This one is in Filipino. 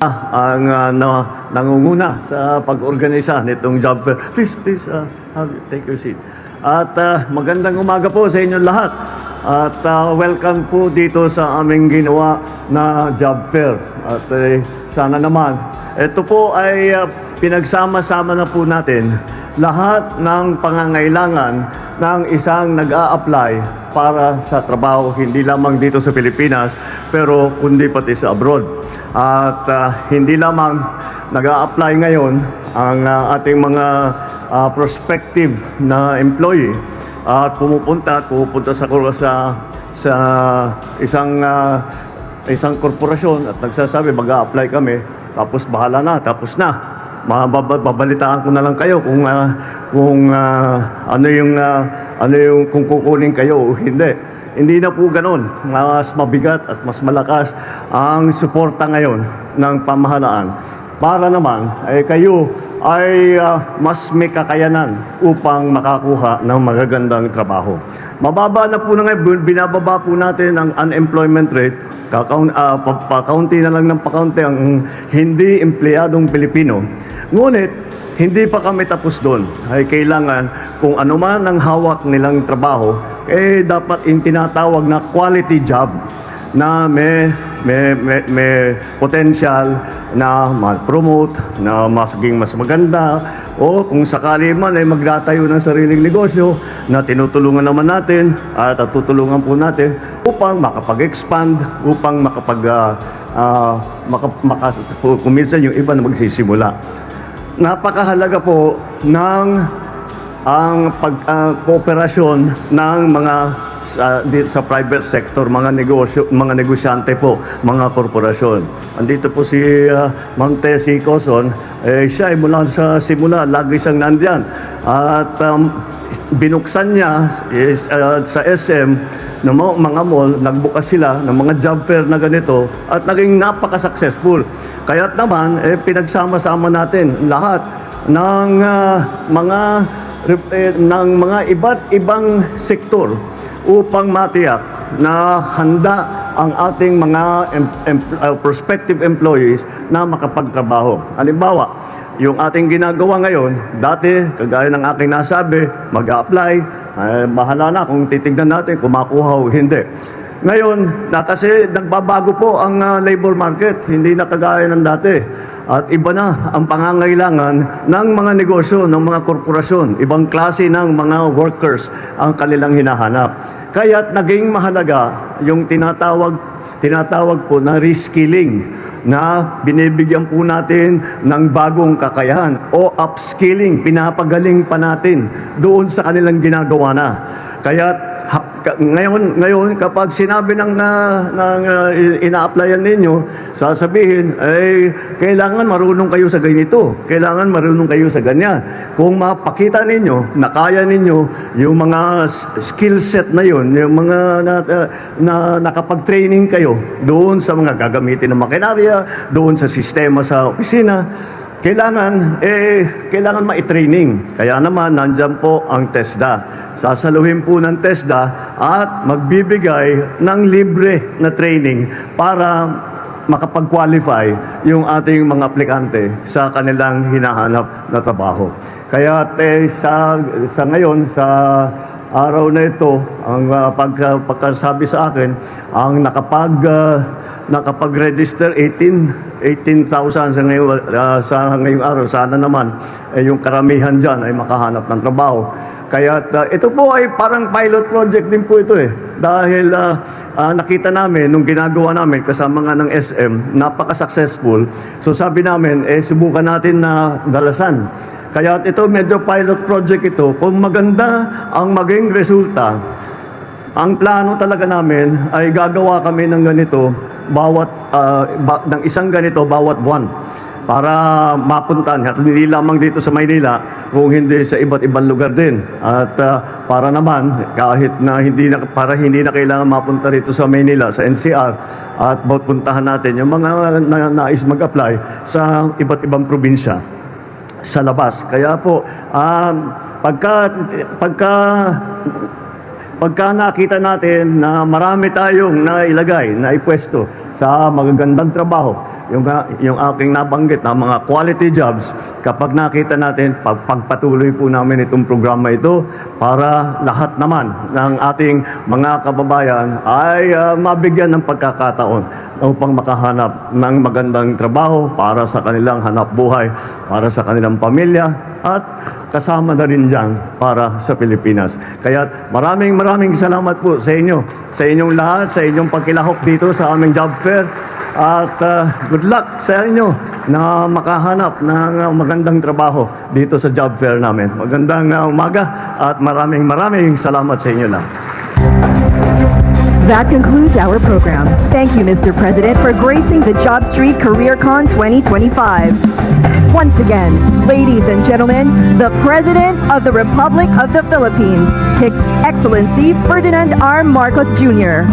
Ang uh, na, nangunguna sa pag-organisa nitong job fair. Please, please, uh, have, take your seat. At uh, magandang umaga po sa inyong lahat. At uh, welcome po dito sa aming ginawa na job fair. At eh, sana naman, ito po ay uh, pinagsama-sama na po natin lahat ng pangangailangan ng isang nag-a-apply para sa trabaho, hindi lamang dito sa Pilipinas, pero kundi pati sa abroad. At ah, hindi lamang nag-a-apply ngayon ang ah, ating mga ah, prospective na employee. At pumupunta at pumupunta sa sa sa isang ah, isang korporasyon at nagsasabi mag-a-apply kami. Tapos bahala na tapos na. Babalitaan ko na lang kayo kung ah, kung ah, ano yung ah, ano yung kung kukunin kayo o hindi. Hindi na po ganoon. Mas mabigat at mas malakas ang suporta ngayon ng pamahalaan para naman ay kayo ay ah, mas may kakayanan upang makakuha ng magagandang trabaho. Mababa na po na ngayon, binababa po natin ang unemployment rate Kakaun, uh, pakaunti na lang ng pakaunti ang hindi empleyadong Pilipino. Ngunit, hindi pa kami tapos doon. Ay kailangan kung ano man ang hawak nilang trabaho, eh dapat yung tinatawag na quality job na may may, may, may potential na ma-promote, na masaging mas maganda, o kung sakali man ay magtatayo ng sariling negosyo na tinutulungan naman natin at tutulungan po natin upang makapag-expand, upang makapag, uh, uh, maka, maka, kung yung iba na magsisimula. Napakahalaga po ng ang pag ah, kooperasyon ng mga sa, di- sa private sector, mga negosyo, mga negosyante po, mga korporasyon. Andito po si uh, Ma'am Tessie Coson, eh, siya ay mula sa simula, lagi siyang nandyan. At um, binuksan niya is, uh, sa SM ng mga, mga mall, nagbukas sila ng mga job fair na ganito at naging napaka-successful. Kaya't naman, eh, pinagsama-sama natin lahat ng ah, mga eh, ng mga iba't ibang sektor upang matiyak na handa ang ating mga em- em- uh, prospective employees na makapagtrabaho. Halimbawa, yung ating ginagawa ngayon, dati, kagaya ng aking nasabi, mag-apply, eh, bahala na kung titignan natin kung makuha o hindi. Ngayon, na kasi nagbabago po ang ah, labor market, hindi na kagaya ng dati. At iba na ang pangangailangan ng mga negosyo, ng mga korporasyon. Ibang klase ng mga workers ang kanilang hinahanap. Kaya't naging mahalaga yung tinatawag, tinatawag po na reskilling na binibigyan po natin ng bagong kakayahan o upskilling, pinapagaling pa natin doon sa kanilang ginagawa na. Kaya ngayon, ngayon kapag sinabi ng, uh, ng uh, ina-applyan ninyo, sasabihin, ay kailangan marunong kayo sa ganito, kailangan marunong kayo sa ganyan. Kung mapakita ninyo na kaya ninyo yung mga skill set na yun, yung mga na, uh, na nakapag-training kayo doon sa mga gagamitin ng makinarya, doon sa sistema sa opisina, kailangan, eh, kailangan ma-training. Kaya naman, nandyan po ang TESDA. Sasaluhin po ng TESDA at magbibigay ng libre na training para makapag-qualify yung ating mga aplikante sa kanilang hinahanap na trabaho. Kaya eh, sa, sa ngayon, sa araw na ito, ang uh, pag, pagkasabi sa akin, ang nakapag, uh, nakapag-register 18 18,000 sa ngayong, uh, sa ngayong araw. Sana naman eh, yung karamihan dyan ay makahanap ng trabaho. Kaya uh, ito po ay parang pilot project din po ito eh. Dahil uh, uh, nakita namin nung ginagawa namin kasama nga ng SM, napaka-successful. So sabi namin, eh subukan natin na dalasan. Kaya ito medyo pilot project ito. Kung maganda ang maging resulta, ang plano talaga namin ay gagawa kami ng ganito bawat ah, ba- ng isang ganito bawat buwan para mapuntahan at hindi lamang dito sa Maynila kung hindi sa iba't ibang lugar din at ah, para naman kahit na hindi na para hindi na kailangan mapunta rito sa Maynila sa NCR at puntahan natin yung mga na, nais mag-apply sa iba't ibang probinsya sa labas. Kaya po, um, pagka, pagka, pagka nakita natin na marami tayong nailagay, na ipwesto sa magagandang trabaho. Yung, yung aking nabanggit na mga quality jobs, kapag nakita natin, pag, pagpatuloy po namin itong programa ito para lahat naman ng ating mga kababayan ay ah, mabigyan ng pagkakataon upang makahanap ng magandang trabaho para sa kanilang hanap buhay, para sa kanilang pamilya, at kasama na rin dyan para sa Pilipinas. Kaya maraming maraming salamat po sa inyo, sa inyong lahat, sa inyong pagkilahok dito sa aming job fair. At uh, good luck sa inyo na makahanap ng magandang trabaho dito sa job fair namin. Magandang uh, umaga at maraming maraming salamat sa inyo lahat. That concludes our program. Thank you, Mr. President, for gracing the Job Street CareerCon 2025. Once again, ladies and gentlemen, the President of the Republic of the Philippines, His Excellency Ferdinand R. Marcos Jr.